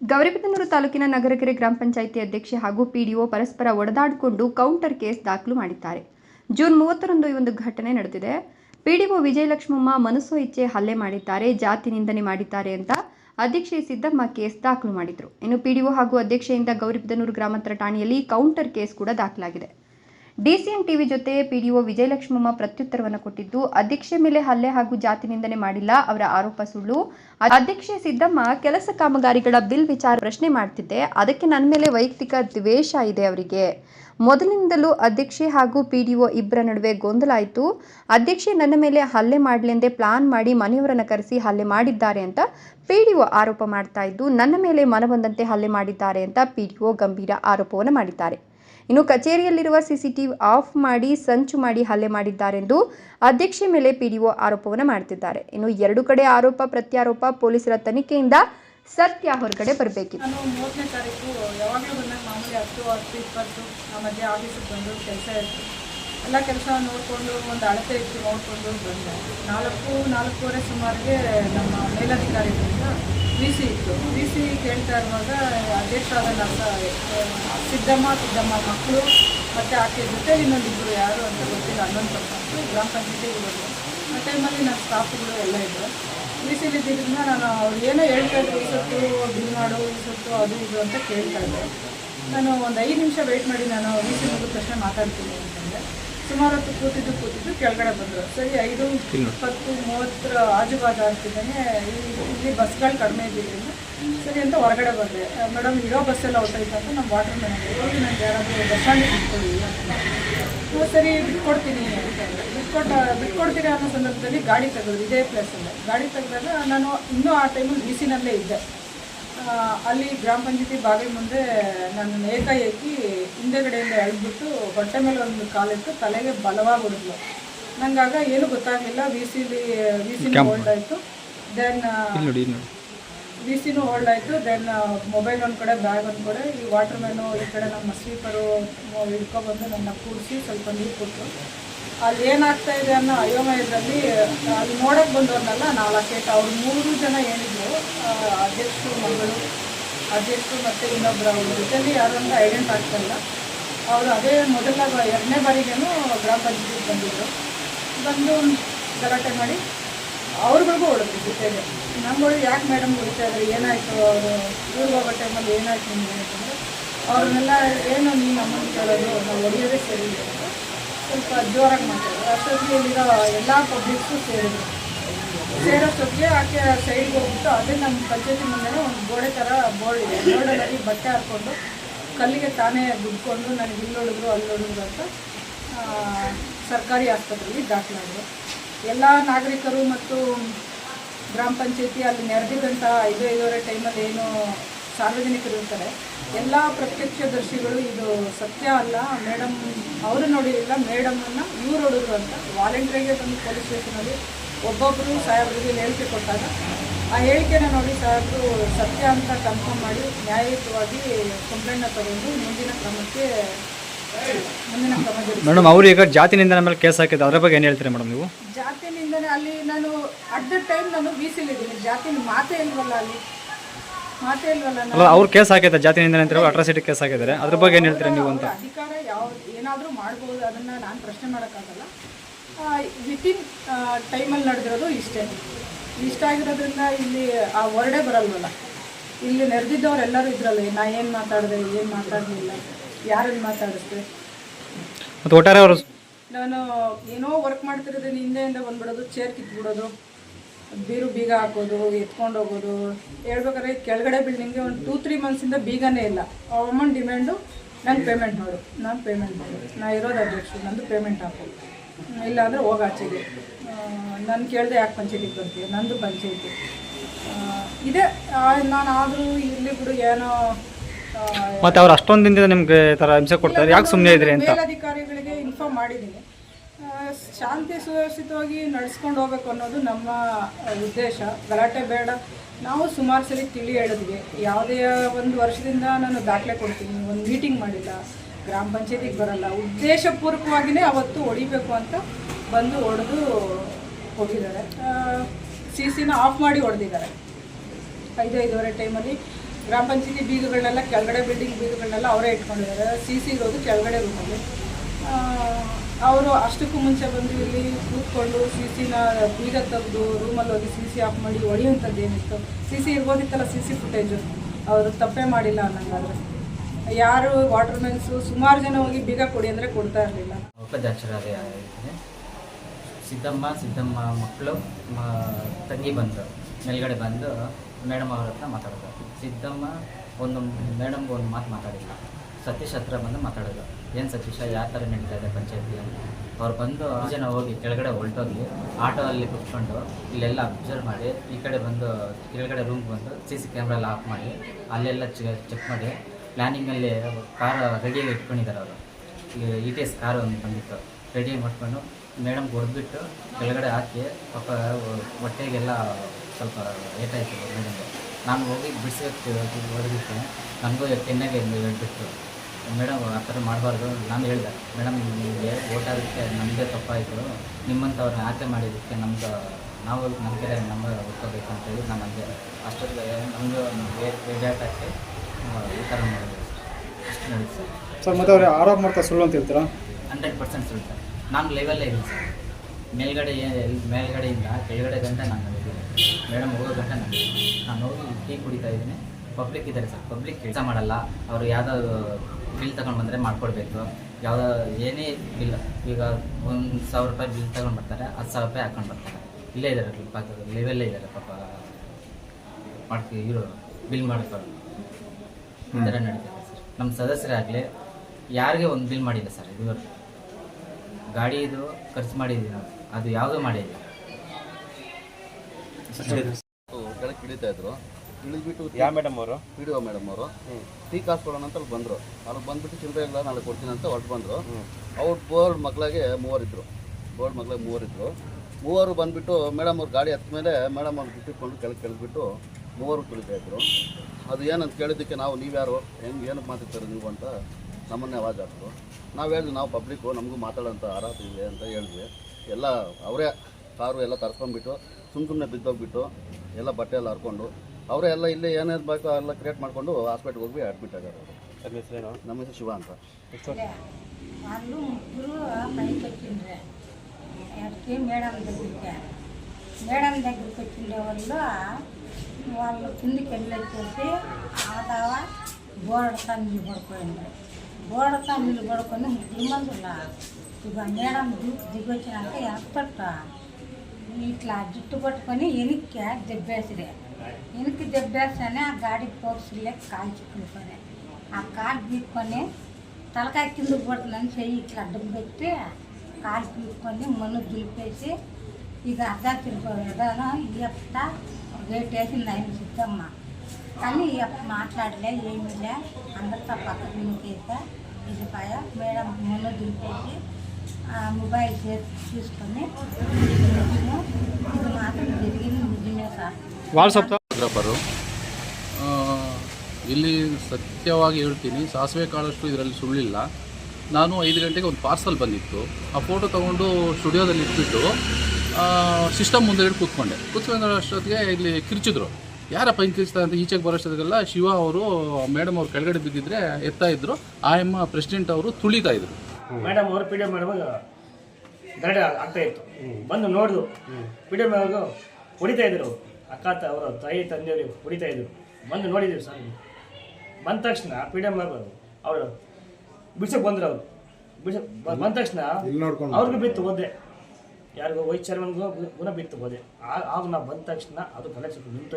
ಗೌರಿಬಿದನೂರು ತಾಲೂಕಿನ ನಗರಕೆರೆ ಗ್ರಾಮ ಪಂಚಾಯಿತಿ ಅಧ್ಯಕ್ಷೆ ಹಾಗೂ ಪಿಡಿಒ ಪರಸ್ಪರ ಒಡೆದಾಡಿಕೊಂಡು ಕೌಂಟರ್ ಕೇಸ್ ದಾಖಲು ಮಾಡಿದ್ದಾರೆ. ಜೂನ್ ಮೂವತ್ತರಂದು ಈ ಒಂದು ಘಟನೆ ನಡೆದಿದೆ. ಪಿಡಿಒ ವಿಜಯಲಕ್ಷ್ಮಮ್ಮ ಮನಸ್ಸೋ ಇಚ್ಛೆ ಹಲ್ಲೆ ಮಾಡಿದ್ದಾರೆ, ಜಾತಿ ನಿಂದನೆ ಮಾಡಿದ್ದಾರೆ ಅಂತ ಅಧ್ಯಕ್ಷೆ ಸಿದ್ದಮ್ಮ ಕೇಸ್ ದಾಖಲು ಮಾಡಿದ್ರು. ಇನ್ನು ಪಿಡಿಒ ಹಾಗೂ ಅಧ್ಯಕ್ಷೆಯಿಂದ ಗೌರಿಬಿದನೂರು ಗ್ರಾಮಾಂತರ ಠಾಣೆಯಲ್ಲಿ ಕೌಂಟರ್ ಕೇಸ್ ಕೂಡ ದಾಖಲಾಗಿದೆ. ಡಿಸಿಎಂ ಟಿವಿ ಜೊತೆ ಪಿಡಿಒ ವಿಜಯಲಕ್ಷ್ಮಮ್ಮ ಪ್ರತ್ಯುತ್ತರವನ್ನು ಕೊಟ್ಟಿದ್ದು, ಅಧ್ಯಕ್ಷೆ ಮೇಲೆ ಹಲ್ಲೆ ಹಾಗೂ ಜಾತಿ ನಿಂದನೆ ಮಾಡಿಲ್ಲ ಅವರ ಆರೋಪ ಸುಳ್ಳು. ಅಧ್ಯಕ್ಷೆ ಸಿದ್ದಮ್ಮ ಕೆಲಸ ಕಾಮಗಾರಿಗಳ ಬಿಲ್ ವಿಚಾರ ಪ್ರಶ್ನೆ ಮಾಡ್ತಿದ್ದೆ. ಅದಕ್ಕೆ ನನ್ನ ಮೇಲೆ ವೈಯಕ್ತಿಕ ದ್ವೇಷ ಇದೆ ಅವರಿಗೆ. ಮೊದಲಿನಿಂದಲೂ ಅಧ್ಯಕ್ಷೆ ಹಾಗೂ ಪಿಡಿಒ ಇಬ್ಬರ ನಡುವೆ ಗೊಂದಲ ಆಯಿತು. ಅಧ್ಯಕ್ಷೆ ನನ್ನ ಮೇಲೆ ಹಲ್ಲೆ ಮಾಡಲೆಂದೇ ಪ್ಲಾನ್ ಮಾಡಿ ಮನೆಯವರನ್ನು ಕರೆಸಿ ಹಲ್ಲೆ ಮಾಡಿದ್ದಾರೆ ಅಂತ ಪಿಡಿಒ ಆರೋಪ ಮಾಡ್ತಾ ಇದ್ದು, ನನ್ನ ಮೇಲೆ ಮನಬಂದಂತೆ ಹಲ್ಲೆ ಮಾಡಿದ್ದಾರೆ ಅಂತ ಪಿಡಿಒ ಗಂಭೀರ ಆರೋಪವನ್ನು ಮಾಡಿದ್ದಾರೆ. ಇನ್ನು ಕಚೇರಿಯಲ್ಲಿರುವ ಸಿಸಿಟಿವಿ ಆಫ್ ಮಾಡಿ ಸಂಚು ಮಾಡಿ ಹಲ್ಲೆ ಮಾಡಿದ್ದಾರೆಂದು ಅಧ್ಯಕ್ಷೆ ಮೇಲೆ ಪಿಡಿಒ ಆರೋಪವನ್ನು ಮಾಡ್ತಿದ್ದಾರೆ. ಇನ್ನು ಎರಡು ಕಡೆ ಆರೋಪ ಪ್ರತ್ಯಾರೋಪ ಪೊಲೀಸರ ತನಿಖೆಯಿಂದ ಸತ್ಯ ಹೊರಗಡೆ ಬರಬೇಕಿತ್ತು. ನಾನು ಮೂರನೇ ತಾರೀಕು ಯಾವಾಗಲೂ ಬಂದಾಗ ಮಾಮೂಲಿ ಹತ್ತು ಹತ್ತು, ಇಪ್ಪತ್ತು ಆಫೀಸಿಗೆ ಬಂದು ಕೆಲಸ ಇತ್ತು. ಎಲ್ಲ ಕೆಲಸ ನೋಡಿಕೊಂಡು ಒಂದು ಅಳತೆ ಇತ್ತು ನೋಡಿಕೊಂಡು ಬಂದೆ. ನಾಲ್ಕು, ನಾಲ್ಕೂವರೆ ಸುಮಾರಿಗೆ ನಮ್ಮ ಮೇಲಧಿಕಾರಿಗಳಿಂದ ವಿ ಸಿ ಇತ್ತು. ವಿ ಸಿ ಕೇಳ್ತಾ ಇರುವಾಗ ಅಧ್ಯಕ್ಷರಾದ ನನ್ನ ಸಿದ್ದಮ್ಮ ಸಿದ್ದಮ್ಮ ಮಕ್ಕಳು ಮತ್ತು ಆಕೆ ಜೊತೆ ಇನ್ನೊಂದಿಬ್ಬರು ಯಾರು ಅಂತ ಗೊತ್ತಿಲ್ಲ ಹನ್ನೊಂದು ಪರ್ಸೆಂಟು ಗ್ರಾಮ ಪಂಚಾಯತಿ ಇರೋದು. ಆ ಟೈಮಲ್ಲಿ ನನ್ನ ಸ್ಟಾಫ್ಗಳು ಎಲ್ಲ ಇದ್ದರು ಮೀಸಲಿದ್ದರಿಂದ ನಾನು ಅವ್ರು ಏನೋ ಹೇಳ್ತಾ ಇದ್ರು, ಈ ಸೊತ್ತು ಬಿಲ್ ಮಾಡು, ಈ ಸೊತ್ತು ಅದು ಇದು ಅಂತ ಕೇಳ್ತಾ ಇದ್ದೆ. ನಾನು ಒಂದು ಐದು ನಿಮಿಷ ವೆಯ್ಟ್ ಮಾಡಿ ನಾನು ವಿ ಸಿ ಮುಗಿದ ತಕ್ಷಣ ಮಾತಾಡ್ತೀನಿ ಅಂತಂದೆ. ಸುಮಾರು ಹೊತ್ತು ಕೂತಿದ್ದು ಕೂತಿದ್ದು ಕೆಳಗಡೆ ಬಂದರು. ಸರಿ ಐದು ಇಪ್ಪತ್ತು ಮೂವತ್ತರ ಆಜು ಬಾಜು ಆಗ್ತಿದ್ದಾನೆ ಇಲ್ಲಿ ಬಸ್ಗಳು ಕಡಿಮೆ ಇದ್ದಿದ್ದರಿಂದ ಸರಿ ಅಂತ ಹೊರಗಡೆ ಬಂದೆ. ಮೇಡಮ್ ಇರೋ ಬಸ್ಸೆಲ್ಲ ಹೊರಟೈತೆ ಅಂತ ನಮ್ಮ ವಾಟರ್ ಮ್ಯಾನ್ ಹೋಗಿ ನನಗೆ ಯಾರಾದರೂ ಬಸ್ ಸ್ಟ್ಯಾಂಡಿಗೆ ಬಿಟ್ಕೊಳ್ಳಿ ಅಂತ ಹ್ಞೂ ಸರಿ ಬಿಟ್ಕೊಡ್ತೀನಿ ಅಂತಂದ್ರೆ ಬಿಟ್ಕೊಟ್ಟ ಬಿಟ್ಕೊಡ್ತೀರಾ ಅನ್ನೋ ಸಂದರ್ಭದಲ್ಲಿ ಗಾಡಿ ತೆಗೆದ್ರು. ಇದೇ ಪ್ಲೇಸಲ್ಲಿ ಗಾಡಿ ತೆಗೆದಾಗ ನಾನು ಇನ್ನೂ ಆ ಟೈಮಲ್ಲಿ ಬಿಸಿನಲ್ಲೇ ಇದ್ದೆ. ಅಲ್ಲಿ ಗ್ರಾಮ ಪಂಚಾಯತಿ ಬಾವಿ ಮುಂದೆ ನನ್ನ ಏಕಾಏಕಿ ಹಿಂದೆಗಡೆಯಿಂದ ಎಳ್ಬಿಟ್ಟು ಹೊಟ್ಟೆ ಮೇಲೆ ಒಂದು ಕಾಲಿಟ್ಟು ತಲೆಗೆ ಬಲವಾಗಿ ಹೊಡೆದ್ಲು. ನಂಗಾಗ ಏನು ಗೊತ್ತಾಗಲಿಲ್ಲ. ವಿ ಸಿಲಿ ವಿ ಸಿ ಹೋಲ್ಡ್ ಆಯಿತು. ದೆನ್ ವಿ ಸಿನೂ ಹೋಲ್ಡ್ ಆಯಿತು. ದೆನ್ ಮೊಬೈಲ್ ಒಂದು ಕಡೆ ಬ್ಯಾಗ್ ಒಂದು ಕಡೆ ಈ ವಾಟರ್ ಮ್ಯಾನು ಈ ಕಡೆ ನಮ್ಮ ಸ್ಲೀಪರು ಹಿಡ್ಕೊಬಂದು ನನ್ನ ಕೂರಿಸಿ ಸ್ವಲ್ಪ ನೀರು ಕೊಟ್ಟರು ಅಲ್ಲಿ ಏನಾಗ್ತಾ ಇದೆ ಅನ್ನೋ ಅಯೋಮಯದಲ್ಲಿ ಅಲ್ಲಿ ನೋಡೋಕೆ ಬಂದವ್ರನ್ನೆಲ್ಲ ನಾಲ್ಕೇಟ ಅವ್ರು ಮೂರು ಜನ ಏನಿದ್ರು ಅಧ್ಯಕ್ಷರು ಮಗಳು ಅಧ್ಯಕ್ಷರು ಮತ್ತು ಇನ್ನೊಬ್ಬರು ಅವ್ರ ಜೊತೆಲಿ ಯಾರು ಅಂತ ಐಡೆಂಟ್ ಆಗ್ತಾ ಇಲ್ಲ. ಅವರು ಅದೇ ಮೊದಲ ಎರಡನೇ ಬಾರಿಗೇನು ಗ್ರಾಮ ಪಂಚಾಯತಿಗೆ ಬಂದಿದ್ದರು ಬಂದು ಗಲಾಟೆ ಮಾಡಿ ಅವ್ರುಗಳಿಗೂ ಹೊಡೆದ್ರು ಜೊತೆಗೆ. ನಮ್ಗಳು ಯಾಕೆ ಮೇಡಮ್ ಹೊಡಿತಾ ಇದ್ರಿ ಏನಾಯಿತು, ಅವರು ಊರಿಗೆ ಹೋಗೋ ಟೈಮಲ್ಲಿ ಏನಾಯ್ತು ನಿಮಗೆ? ಅಂತಂದರೆ ಅವ್ರನ್ನೆಲ್ಲ, ಏನು, ನೀನು ನಮ್ಮನ್ನು ಕೇಳೋದು, ನಾವು ಹೊಡೆಯೋದೇ ಸರಿ ಸ್ವಲ್ಪ ಜೋರಾಗಿ ಮಾಡ್ತಾರೆ. ಅಷ್ಟೊತ್ತಿಗೆ ಇಲ್ಲಿರೋ ಎಲ್ಲ ಪಬ್ಲಿಕ್ಸು ಸೇರಿದ್ರು. ಸೇರೋಷ್ಟೊತ್ತಿಗೆ ಆಕೆ ಸೈಡ್ಗೆ ಹೋಗ್ಬಿಟ್ಟು ಅದೇ ನಮ್ಮ ಪಂಚಾಯತಿ ಮುಂದೆ ಒಂದು ಗೋಡೆ ಥರ ಬೋರ್ಡ್ ಇದೆ. ಬೋರ್ಡಲ್ಲಿ ಬಟ್ಟೆ ಹಾಕ್ಕೊಂಡು ಕಲ್ಲಿಗೆ ತಾನೇ ದುಡ್ಕೊಂಡು ನನಗೆ ಇಲ್ಲಿ ನೋಡಿದ್ರು, ಅಲ್ಲಿ ಹೊಡೆದ್ರು ಅಂತ ಸರ್ಕಾರಿ ಆಸ್ಪತ್ರೆಗೆ ದಾಖಲಾದರು ಎಲ್ಲ ನಾಗರಿಕರು ಮತ್ತು ಗ್ರಾಮ ಪಂಚಾಯತಿ ಅಲ್ಲಿ ನೆರೆದಿದ್ದಂಥ ಐದು, ಐದೂವರೆ ಟೈಮಲ್ಲಿ ಏನು ಸಾರ್ವಜನಿಕರು ಇರ್ತಾರೆ ಎಲ್ಲ ಪ್ರತ್ಯಕ್ಷದರ್ಶಿಗಳು ಇದು ಸತ್ಯ ಅಲ್ಲ ಮೇಡಮ್ ಅವರು ನೋಡಿರಲಿಲ್ಲ ಮೇಡಮನ್ನು ಇವ್ರು ನೋಡಿದ್ರು ಅಂತ ವಾಲಂಟ್ರಿಗೆ ಬಂದು ಪೊಲೀಸ್ ಸ್ಟೇಷನಲ್ಲಿ ಒಬ್ಬೊಬ್ಬರು ಸಾಹೇಬರಿಗೆ ಹೇಳಿಕೆ ಕೊಟ್ಟಾಗ ಆ ಹೇಳಿಕೆನ ನೋಡಿ ಸಾಹೇಬರು ಸತ್ಯ ಅಂತ ಕನ್ಫರ್ಮ್ ಮಾಡಿ ನ್ಯಾಯಯುತವಾಗಿ ಕಂಪ್ಲೇಂಟ್ನ ತಗೊಂಡು ಮುಂದಿನ ಕ್ರಮಕ್ಕೆ ಮುಂದಿನ ಕ್ರಮ ಜರುಗಿಸಿ ಮೇಡಮ್ ಅವರು ಈಗ ಜಾತಿ ನಮ್ಮಲ್ಲಿ ಮೇಲೆ ಕೇಸ್ ಹಾಕಿದ್ದು ಅದರ ಬಗ್ಗೆ ಏನು ಹೇಳ್ತೀರಿ ಮೇಡಮ್ ನೀವು? ಜಾತಿನಿಂದನೇ ಅಲ್ಲಿ ನಾನು ಅಟ್ ದ ಟೈಮ್ ನಾನು ಬೀಸಿಲಿದ್ದೀನಿ ಜಾತಿನ ಮಾತೇ ಇಲ್ವಲ್ಲ ಅಲ್ಲಿ. ಅಲ್ಲ ಅವ್ರು ಕೇಸ್ ಹಾಕಿದ್ದಾರೆ ಜಾತಿ ನಿಂದನೆ ಅಂತ ಅಟ್ರಾಸಿಟಿ ಕೇಸ್ ಹಾಕಿದ್ದಾರೆ. ಅದ್ರ ಬಗ್ಗೆ ಏನು ಹೇಳ್ತೀರಾ ನೀವು ಅಂತ? ಅಧಿಕಾರ ಯಾವ ಏನಾದರೂ ಮಾಡ್ಬೋದು ಅದನ್ನ ನಾನು ಪ್ರಶ್ನೆ ಮಾಡೋಕ್ಕಾಗಲ್ಲ. ವಿತಿನ್ ಟೈಮಲ್ಲಿ ನಡೆದಿರೋದು ಇಷ್ಟೇ. ಇಷ್ಟ ಆಗಿರೋದ್ರಿಂದ ಇಲ್ಲಿ ಆ ವರ್ಡೇ ಬರಲ್ವಲ್ಲ. ಇಲ್ಲಿ ನೆರೆದಿದ್ದವರೆಲ್ಲರೂ ಇದ್ರಲ್ಲ ನಾ ಏನು ಮಾತಾಡಿದೆ ಏನು ಮಾತಾಡಲಿಲ್ಲ ಯಾರನ್ನು ಮಾತಾಡಿಸ್ದೆ? ಒಟ್ಟಾರೆ ಅವರು ನಾನು ಏನೋ ವರ್ಕ್ ಮಾಡ್ತಿರೋದ್ರಿಂದ ಹಿಂದೆಯಿಂದ ಬಂದ್ಬಿಡೋದು ಚೇರ್ ಕಿತ್ಬಿಡೋದು. ಬೀರು ಬೀಗ ಹಾಕೋದು ಎತ್ಕೊಂಡು ಹೋಗೋದು. ಹೇಳ್ಬೇಕಾದ್ರೆ ಕೆಳಗಡೆ ಬಿಲ್ಡಿಂಗ್ಗೆ ಒಂದು ಟೂ ತ್ರೀ ಮಂತ್ಸಿಂದ ಬೀಗನೇ ಇಲ್ಲ. ಅಮೌಂಟ್ ಡಿಮ್ಯಾಂಡು ನಂಗೆ ಪೇಮೆಂಟ್ ಮಾಡು ನಾನು ಪೇಮೆಂಟ್ ಮಾಡು ನಾ ಇರೋದು ಅಧ್ಯಕ್ಷರು ನಂದು ಪೇಮೆಂಟ್ ಹಾಕು. ಇಲ್ಲಾಂದರೆ ಹೋಗಾಚೆಗೆ ನಾನು ಕೇಳಿದೆ ಯಾಕೆ ಪಂಚಾಯತಿಗೆ ಬರ್ತೀವಿ ನಂದು ಪಂಚಾಯತಿ. ಇದೆ. ನಾನು ಆದರೂ ಇಲ್ಲಿ ಬಿಡು ಏನೋ ಮತ್ತೆ ಅವ್ರು ಅಷ್ಟೊಂದಿಂದ ನಿಮಗೆ ಥರ ಹಿಂಸೆ ಕೊಡ್ತಾರೆ ಯಾಕೆ ಸುಮ್ಮನೆ ಇದ್ರಿ ಅಂತ? ಮೇಲಧಿಕಾರಿಗಳಿಗೆ ಇನ್ಫಾರ್ಮ್ ಮಾಡಿದ್ದೀನಿ. ಶಾಂತಿ ಸುವ್ಯವಸ್ಥಿತವಾಗಿ ನಡೆಸ್ಕೊಂಡು ಹೋಗ್ಬೇಕು ಅನ್ನೋದು ನಮ್ಮ ಉದ್ದೇಶ. ಗಲಾಟೆ ಬೇಡ. ನಾವು ಸುಮಾರು ಸರಿ ತಿಳಿ ಹೇಳಿದ್ವಿ. ಯಾವುದೇ ಒಂದು ವರ್ಷದಿಂದ ನಾನು ದಾಖಲೆ ಕೊಡ್ತೀನಿ, ಒಂದು ಮೀಟಿಂಗ್ ಮಾಡಿಲ್ಲ, ಗ್ರಾಮ ಪಂಚಾಯತಿಗೆ ಬರಲ್ಲ. ಉದ್ದೇಶಪೂರ್ವಕವಾಗಿಯೇ ಅವತ್ತು ಹೊಡಿಬೇಕು ಅಂತ ಬಂದು ಹೊಡೆದು ಹೋಗಿದ್ದಾರೆ. ಸಿ ಸಿನ ಆಫ್ ಮಾಡಿ ಹೊಡೆದಿದ್ದಾರೆ. ಐದು ಐದೂವರೆ ಟೈಮಲ್ಲಿ ಗ್ರಾಮ ಪಂಚಾಯತಿ ಬೀದುಗಳನ್ನೆಲ್ಲ, ಕೆಳಗಡೆ ಬಿಲ್ಡಿಂಗ್ ಬೀದುಗಳನ್ನೆಲ್ಲ ಅವರೇ ಇಟ್ಕೊಂಡಿದ್ದಾರೆ. ಸಿ ಸಿ ಇರೋದು ಕೆಳಗಡೆ ರೂಮಲ್ಲಿ ಅವರು ಅಷ್ಟಕ್ಕೂ ಮುಂಚೆ ಬಂದು ಇಲ್ಲಿ ಕೂತ್ಕೊಂಡು ಸಿ ಸಿನ ಬೀಗ ತೆಗೆದು ರೂಮಲ್ಲಿ ಹೋಗಿ ಸಿ ಸಿ ಆಫ್ ಮಾಡಿ ಹೊಡೆಯುವಂಥದ್ದು ಏನಿತ್ತು? ಸಿ ಸಿ ಇರ್ಬೋದಿತ್ತಲ್ಲ ಸಿ ಸಿ ಫುಟೇಜು ಅವರು ತಪ್ಪೇ ಮಾಡಿಲ್ಲ ಅನ್ನಂಗಾದ್ರೆ ಯಾರು ವಾಟರ್ಮೆನ್ಸು ಸುಮಾರು ಜನ ಹೋಗಿ ಬೀಗ ಕೊಡಿ ಅಂದರೆ ಕೊಡ್ತಾ ಇರಲಿಲ್ಲ. ಉಪಾಧ್ಯಕ್ಷರಾದ ಸಿದ್ದಮ್ಮ ಸಿದ್ದಮ್ಮ ಮಕ್ಕಳು ತಂಗಿ ಬಂದರು ಮೇಲ್ಗಡೆ ಬಂದು ಮೇಡಮ್ ಅವ್ರ ಹತ್ರ ಮಾತಾಡೋದು ಸಿದ್ದಮ್ಮ ಒಂದು ಮೇಡಮ್ಗೆ ಒಂದು ಮಾತು ಮಾತಾಡಿಲ್ಲ. ಸತೀಶ್ ಹತ್ರ ಬಂದು ಮಾತಾಡೋದು. ಏನು ಸತೀಶ, ಯಾವ ಥರ ನಡೀತಾ ಇದೆ ಪಂಚಾಯತಿ ಅವ್ರು ಬಂದು ಜನ ಹೋಗಿ ಕೆಳಗಡೆ ಹೊರಟೋಗಿ ಆಟೋ ಅಲ್ಲಿ ಕುತ್ಕೊಂಡು ಇಲ್ಲೆಲ್ಲ ಅಬ್ಸರ್ವ್ ಮಾಡಿ, ಈ ಕಡೆ ಬಂದು ಕೆಳಗಡೆ ರೂಮ್ಗೆ ಬಂದು ಸಿ ಸಿ ಕ್ಯಾಮ್ರಾ ಆಫ್ ಮಾಡಿ, ಅಲ್ಲೆಲ್ಲ ಚೆಕ್ ಮಾಡಿ ಪ್ಲ್ಯಾನಿಂಗಲ್ಲಿ ಕಾರ್ ರೆಡಿಯಾಗಿ ಇಟ್ಕೊಂಡಿದ್ದಾರೆ ಅವರು. ಇ ಟಿ ಎಸ್ ಕಾರ್ ಒಂದು ಬಂದಿತ್ತು. ರೆಡಿ ಮಾಡ್ಕೊಂಡು ಮೇಡಮ್ ಹೊಡೆದ್ಬಿಟ್ಟು ಕೆಳಗಡೆ ಹಾಕಿ ಪಾಪ ಹೊಟ್ಟೆಗೆಲ್ಲ ಸ್ವಲ್ಪ ಏಟಾಯಿತು ಮೇಡಮ್ಗೆ ನಾನು ಹೋಗಿ ಬಿಡಿಸಿ ಹೊಡೆದಿತ್ತು ನನಗೂ ಕೆನ್ನಾಗೆ ಹೇಳ್ಬಿಟ್ಟು ಮೇಡಮ್ ಆ ಥರ ಮಾಡಬಾರ್ದು. ನಾನು ಹೇಳಿದೆ ಮೇಡಮ್ ನಿಮಗೆ ಓಟ್ ನಮಗೆ ನಮ್ಮದೇ ತಪ್ಪಾಯಿತು. ನಿಮ್ಮಂಥವ್ರನ್ನ ಆಚೆ ಮಾಡಿದ್ದಕ್ಕೆ ನಮ್ಗೆ ನಾವು ನಮ್ಮ ಕಡೆ ನಮ್ಮ ಅಂತ ಅಂತೇಳಿ ನಾನು ಅಂದೆ ಅಷ್ಟೊತ್ತಿಗೆ ನಮಗೆ ಎಡಾಟಕ್ಕೆ ಈ ಥರ ಮಾಡಿದೆ ಅಷ್ಟು. ನಡೀತು ಸರ್. ಸರ್ ಮತ್ತೆ ಅವ್ರು ಆರೋಪ ಮಾಡ್ತಾ ಸುಳ್ಳು ಅಂತ ಹೇಳ್ತೀರಾ? ಹಂಡ್ರೆಡ್ ಪರ್ಸೆಂಟ್ ಸುಳ್ಳು ಸರ್. ನಾನು ಲೆವೆಲ್ಲೇ ಇದ್ದೀನಿ ಸರ್. ಮೇಲ್ಗಡೆ ಮೇಲ್ಗಡೆಯಿಂದ ಕೆಳಗಡೆ ಗಂಟ ನಾನು ಮೇಡಮ್ ಹೋಗೋ ಗಂಟ ನಾನು ನಾನು ಹೋಗಿ ಟೀ ಕುಡಿತಾ ಇದ್ದೀನಿ. ಪಬ್ಲಿಕ್ ಇದ್ದಾರೆ ಸರ್. ಪಬ್ಲಿಕ್ ಕೆಲಸ ಮಾಡಲ್ಲ. ಅವರು ಯಾವುದೋ ಬಿಲ್ ತಗೊಂಡು ಬಂದರೆ ಮಾಡ್ಕೊಡ್ಬೇಕು. ಯಾವುದೋ ಏನೇ ಬಿಲ್ ಈಗ ಒಂದು ಸಾವಿರ ರೂಪಾಯಿ ಬಿಲ್ ತಗೊಂಡು ಬರ್ತಾರೆ ಹತ್ತು ಸಾವಿರ ರೂಪಾಯಿ ಹಾಕೊಂಡು ಬರ್ತಾರೆ. ಇಲ್ಲೇ ಇದ್ದಾರೆ ಪಕ್ಕದಲ್ಲಿ ಲೆವೆಲ್ಲೇ ಇದ್ದಾರೆ ಪಾಪ. ಮಾಡ್ತೀವಿ ಇವರು ಬಿಲ್ ಮಾಡ್ತಾರೆ ಈ ಥರ ನಡೀತದೆ ಸರ್. ನಮ್ಮ ಸದಸ್ಯರಾಗಲಿ ಯಾರಿಗೆ ಒಂದು ಬಿಲ್ ಮಾಡಿಲ್ಲ ಸರ್ ಇದುವರೆಗೂ ಗಾಡಿದು ಖರ್ಚು ಮಾಡಿದ್ದೀವಿ ನಾವು ಅದು ಯಾವುದೂ ಮಾಡಿಲ್ಲ. ಕೆಳಗೆ ಇಳಿತಾ ಇದ್ರು. ಇಳಿದ್ಬಿಟ್ಟು ಯಾವ ಮೇಡಮ್ ಅವರು? ಪಿ ಡಿ ಒ ಮೇಡಮ್ ಅವರು. ಟೀ ಕಾಸ್ ಕೊಡೋಣ ಅಂತ ಅಲ್ಲಿ ಬಂದರು. ಅಲ್ಲಿ ಬಂದ್ಬಿಟ್ಟು ಚಿಲ್ಲರೆ ಇಲ್ಲ ನಾಳೆ ಕೊಡ್ತೀನಿ ಅಂತ ಹೊರಟು ಬಂದರು. ಅವ್ರು ಬೋರ್ಡ್ ಮಕ್ಕಳಿಗೆ ಮೂವರಿದ್ದರು ಬೋರ್ಡ್ ಮಕ್ಕಳಿಗೆ ಮೂವರಿದ್ರು. ಮೂವರು ಬಂದ್ಬಿಟ್ಟು ಮೇಡಮ್ ಅವ್ರ ಗಾಡಿ ಹತ್ತ ಮೇಲೆ ಮೇಡಮ್ ಅವ್ರು ಬಿಟ್ಟಿಟ್ಕೊಂಡು ಕೆಳಗೆ ಕೆಳಗ್ಬಿಟ್ಟು ಮೂವರು ತುಳಿತಾ ಇದ್ರು. ಅದು ಏನಂತ ಕೇಳಿದ್ದಕ್ಕೆ ನಾವು ನೀವ್ಯಾರು ಹೆಂಗೆ ಏನಕ್ಕೆ ಮಾತಾಡ್ತಾರೆ ನೀವು ಅಂತ ನಮ್ಮನ್ನೇ ಆವಾಜ್ ಹಾಕ್ತು ನಾವು ಹೇಳಿದ್ವಿ ನಾವು ಪಬ್ಲಿಕ್ಕು ನಮಗೂ ಮಾತಾಡೋಂಥ ಅರ್ಹತೆ ಇದೆ ಅಂತ ಹೇಳಿದ್ವಿ. ಎಲ್ಲ ಅವರೇ ಕಾರು ಎಲ್ಲ ತರ್ಸ್ಕೊಂಡ್ಬಿಟ್ಟು ಸುಮ್ಮ ಸುಮ್ಮನೆ ಬಿದ್ದೋಗ್ಬಿಟ್ಟು ಎಲ್ಲ ಬಟ್ಟೆ ಎಲ್ಲ ಹರ್ಕೊಂಡು ಅವರೇ ಎಲ್ಲ ಇಲ್ಲಿ ಏನೇನು ಬೇಕೋ ಎಲ್ಲ ಕ್ರಿಯೇಟ್ ಮಾಡಿಕೊಂಡು ಹಾಸ್ಪಿಟ್ಲ್ಗೆ ಹೋಗಿ ಅಡ್ಮಿಟ್ ಆಗ್ಯಾರ ಅವರು ನಮ್ಮ ಹೆಸರು ಶಿವ ಅಂತ వాళ్ళు ముగ్గురు పైకి వచ్చిండ్రే ఎక్కడికి మేడం దగ్గరికి మేడం దగ్గరికి వచ్చిండే వాళ్ళు వాళ్ళు కిందికి వెళ్ళొచ్చేసి ఆదావా గోడతా నిలబడిపోయిండ్రు గోడతా నిలబడుకొని ముగ్గురు మందుల ఇక మేడం దిగి దిగొచ్చినాక ఎక్కట ఇట్లా జుట్టు పట్టుకొని వెనక్కి దెబ్బేసిరే వెనక్కి దెబ్బేస్తానే ఆ గాడి పోక్సులే కాలు చిక్కులుకొని ఆ కాలు తీసుకొని తలకాయ కిందకు పడుతుందని చెయ్యి ఇట్లా అడ్డం పెట్టి కాలు తీసుకొని మన్ను దులిపేసి ఇక అర్ధరాత్రి ఏదైనా ఈ గేట్ వేసింది ఆయన సిద్ధమ్మ కానీ ఈ అప్ప మాట్లాడలే ఏమీలే అందరితో పక్కన వినికేసా ఇది పాయ మేడం మొన్న దులిపేసి ఆ మొబైల్ చేసి తీసుకొని ఇది నిజము, ఇది మాత్రం జరిగింది నిజమే సార్ ವಾಟ್ಸಪ್ ಫೋಟೋಗ್ರಾಫರು ಆ, ಇಲ್ಲಿ ಸತ್ಯವಾಗಿ ಹೇಳ್ತೀನಿ ಸಾಸಿವೆ ಕಾಳಷ್ಟು ಇದರಲ್ಲಿ ಸುಳ್ಳಿಲ್ಲ ನಾನು ಐದು ಗಂಟೆಗೆ ಒಂದು ಪಾರ್ಸಲ್ ಬಂದಿತ್ತು ಆ ಫೋಟೋ ತೊಗೊಂಡು ಸ್ಟುಡಿಯೋದಲ್ಲಿ ಇಟ್ಬಿಟ್ಟು ಸಿಸ್ಟಮ್ ಮುಂದೆ ಇಟ್ಟು ಕೂತ್ಕೊಂಡೆ ಕೂತ್ಕೊಂಡ ಅಷ್ಟೊತ್ತಿಗೆ ಇಲ್ಲಿ ಕಿರ್ಚಿದ್ರು ಯಾರಪ್ಪ ಹಿಂಗೆ ಕಿರ್ಚ್ತಾ ಅಂತ ಈಚೆಗೆ ಬರೋಷ್ಟೊತ್ತಿಗೆಲ್ಲ ಶಿವ ಅವರು ಮೇಡಮ್ ಅವ್ರು ಕೆಳಗಡೆ ಬಿದ್ದಿದ್ರೆ ಎತ್ತಾ ಇದ್ರು ಆ ಎಮ್ಮ ಪ್ರೆಸಿಡೆಂಟ್ ಅವರು ತುಳಿತಾ ಇದ್ರು ಮೇಡಮ್ ಅವರು ಪಿ ಡಿ ಎಂ ಗರಡೆ ಆಗ್ತಾ ಇತ್ತು. ಬಂದು ನೋಡಿದ್ರು ಪಿ ಡಿ ಮಾಡುವಾಗ ಹೊಡಿತಾ ಇದ್ರು. ಅಕ್ಕ ಅವರ ತಾಯಿ ತಂದೆಯವರು ಹೊಡಿತಾ ಇದ್ರು. ಬಂದು ನೋಡಿದ್ರು ಸರ್. ಬಂದ ತಕ್ಷಣ ಪಿ ಡಿ ಅವರು ಬಿಡ್ಸಕ್ಕೆ ಬಂದ್ರು ಅವರು. ಬಿಡ್ಸ ಬಂದ ತಕ್ಷಣ ಅವ್ರಿಗೂ ಬಿತ್ತು ಹೋದೆ ಯಾರಿಗೋ ವೈಸ್ ಚೇರ್ಮನ್ಗೂ ಗುಣ ಬಿತ್ತು ಹೋದೆ ಆಗ ನಾವು ಬಂದ ತಕ್ಷಣ ಅದು ಕಲೆಕ್ಷನ್ ನಿಂತು